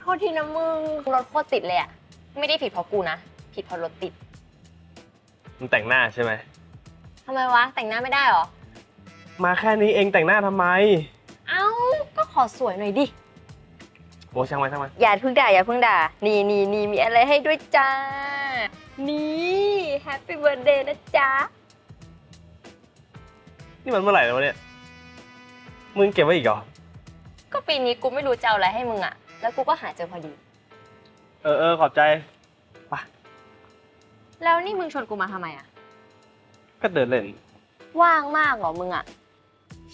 โทษทีนะมึงรถโคตรติดเลยอะไม่ได้ผิดเพราะกูนะ ผิดเพราะรถติดมึงแต่งหน้าใช่ไหม ทำไมวะ แต่งหน้าไม่ได้หรอ มาแค่นี้เองแต่งหน้าทำไม เอ้า ก็ขอสวยหน่อยดิ โอช่างไหมช่างไหมอย่าเพิ่งด่าอย่าเพิ่งด่า นี่นี่นี่มีอะไรให้ด้วยจ้า นี่แฮปปี้เบิร์ดเดย์นะจ๊ะ นี่มันเมื่อไหร่แล้วเนี่ย มึงเก็บไว้อีกเหรอ ปีนี้กูไม่รู้จะเอาอะไรให้มึงอะแล้วกูก็หาเจอพอดี เออเออขอบใจ แล้วนี่มึงชวนกูมาทำไมอะก็เดินเล่น ว่างมากเหรอมึงอะ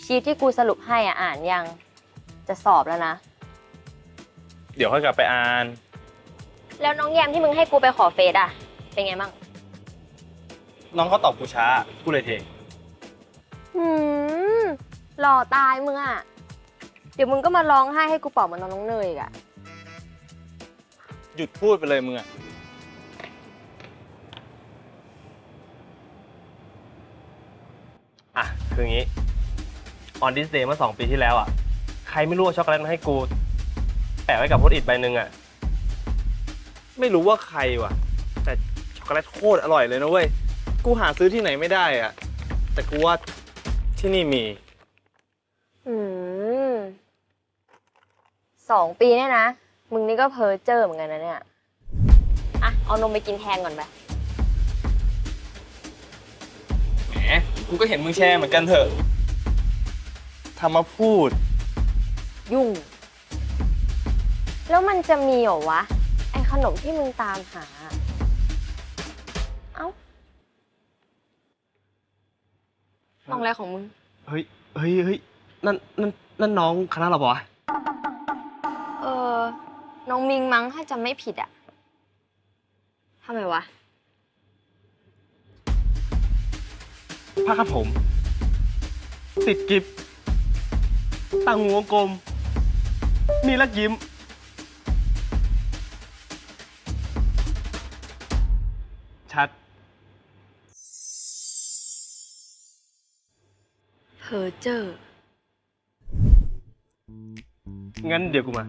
ชีทที่กูสรุปให้อะอ่านยังจะสอบแล้วนะ เดี๋ยวค่อยกลับไปอ่าน แล้วน้องแยมที่มึงให้กูไปขอเฟซอะเป็นไงบ้าง น้องเขาตอบกูช้า กูเลยเท หืมหล่อตายมึงอะ เดี๋ยวมึงก็มาร้องไห้ให้กูเป่าเหมือนน้องน้องเนยอีกอะหยุดพูดไปเลยมึงอะอะ คืออย่างงี้ on this day เมื่อสองปีที่แล้วอะ ใครไม่รู้เอาช็อกโกแลตมาให้กู แปะไว้กับโพสต์อิทใบหนึ่งอะ ไม่รู้ว่าใครว่ะ แต่ช็อกโกแลตโคตรอร่อยเลยนะเว้ย กูหาซื้อที่ไหนไม่ได้อะแต่กูว่าที่นี่มี อืม สองปีเนี่ยนะ มึงนี่ก็เพ้อเจอเหมือนกันนะเนี่ย อะ เอานมไปกินแทนก่อนไป แหมกูก็เห็นมึงแชร์เหมือนกันเถอะทำมาพูด ยุ่ง แล้วมันจะมีเหรอวะ ไอขนมที่มึงตามหา เอ้าลองอะไรของมึง เฮ้ย เฮ้ยเฮ้ยนั่นนั่นนั่นน้องคณะเราปะวะเออ น้องมิงมั้งถ้าจำไม่ผิดอะทำไมวะ ผ้าคาดผม ติดกิฟตั้งหัวกลมมีลักยิ้ม ชัด เพอเจอ งั้นเดี๋ยวกูมา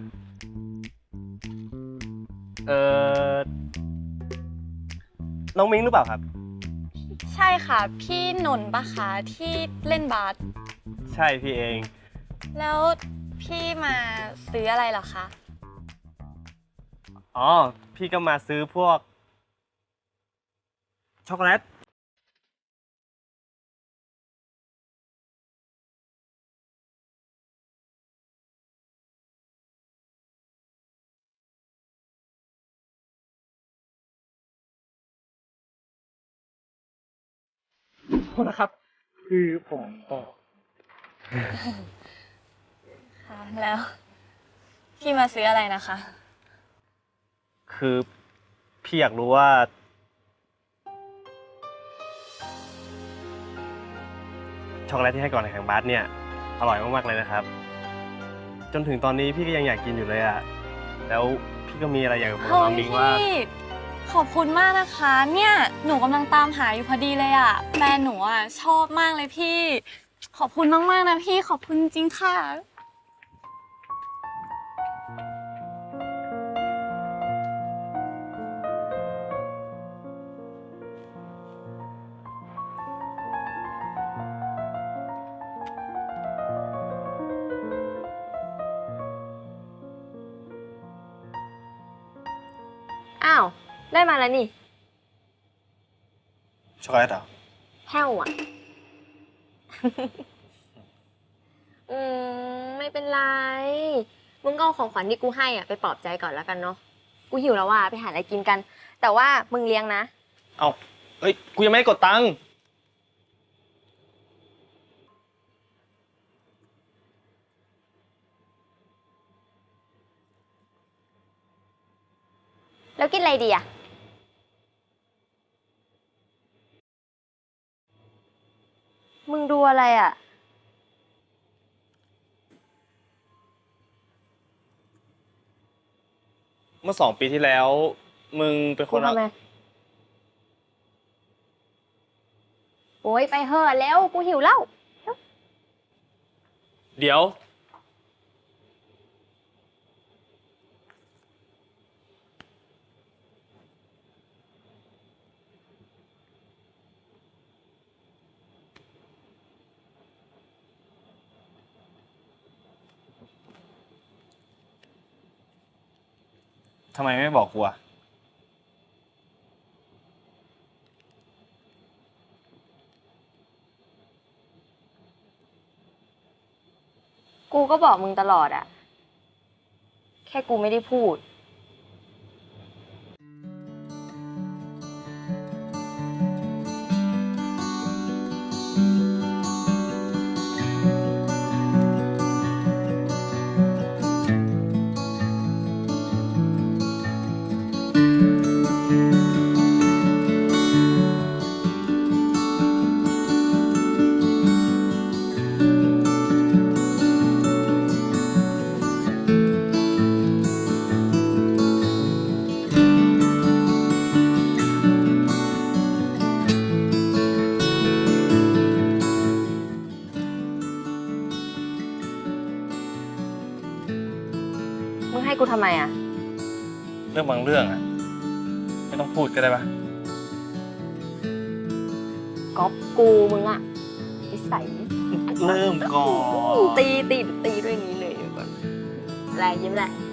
เออน้องมิงหรือเปล่าครับ ใช่ค่ะ พี่นนท์ปะคะที่เล่นบาสใช่พี่เอง แล้วพี่มาซื้ออะไรเหรอคะ อ๋อ พี่ก็มาซื้อพวก ช็อกโกแลต โทษนะครับ คือผมก็ค่ะแล้ว พี่มาซื้ออะไรนะคะ คือพี่อยากรู้ว่า ช็อกโกแลตที่ให้ก่อนแข่งบาสเนี่ย อร่อยมากๆเลยนะครับ จนถึงตอนนี้พี่ก็ยังอยากกินอยู่เลยอะแล้วพี่ก็มีอะไรอยากจะบอกเฮ้น้องยมิงว่า พี่ ขอบคุณมากนะคะ เนี่ย หนูกำลังตามหาอยู่พอดีเลยอะแฟนหนูอะชอบมากเลยพี่ ขอบคุณมากๆนะพี่ ขอบคุณจริงค่ะ อ้าว ได้มาแล้วนี่ ช็อกโกแลตเหรอแห้วอะ อืม ไม่เป็นไร มึงก็เอาของขวัญที่กูให้อะไปปลอบใจก่อนแล้วกันเนาะ กูหิวแล้วว่ะไปหาอะไรกินกัน แต่ว่ามึงเลี้ยงนะ เอาเอ้ย กูยังไม่ได้กดตังค์ แล้วกินอะไรดีอะ มึงดูอะไรอะ เมื่อสองปีที่แล้ว มึงเป็นคกูนเอาทำไมโอ้ยไปเหอะแล้วกูหิวแล้ว เดี๋ยว ทำไมไม่บอกกูอะกูก็บอกมึงตลอดอะแค่กูไม่ได้พูด มึงให้กูทำไมอะเรื่องบางเรื่องอะไม่ต้องพูดก็ได้ปะก๊อปกูมึงอะนิสัยเริ่มก่อน ตีตีตีด้วยนี้เลยเดี๋ยวก่อนอะไรยิ้มแหละไร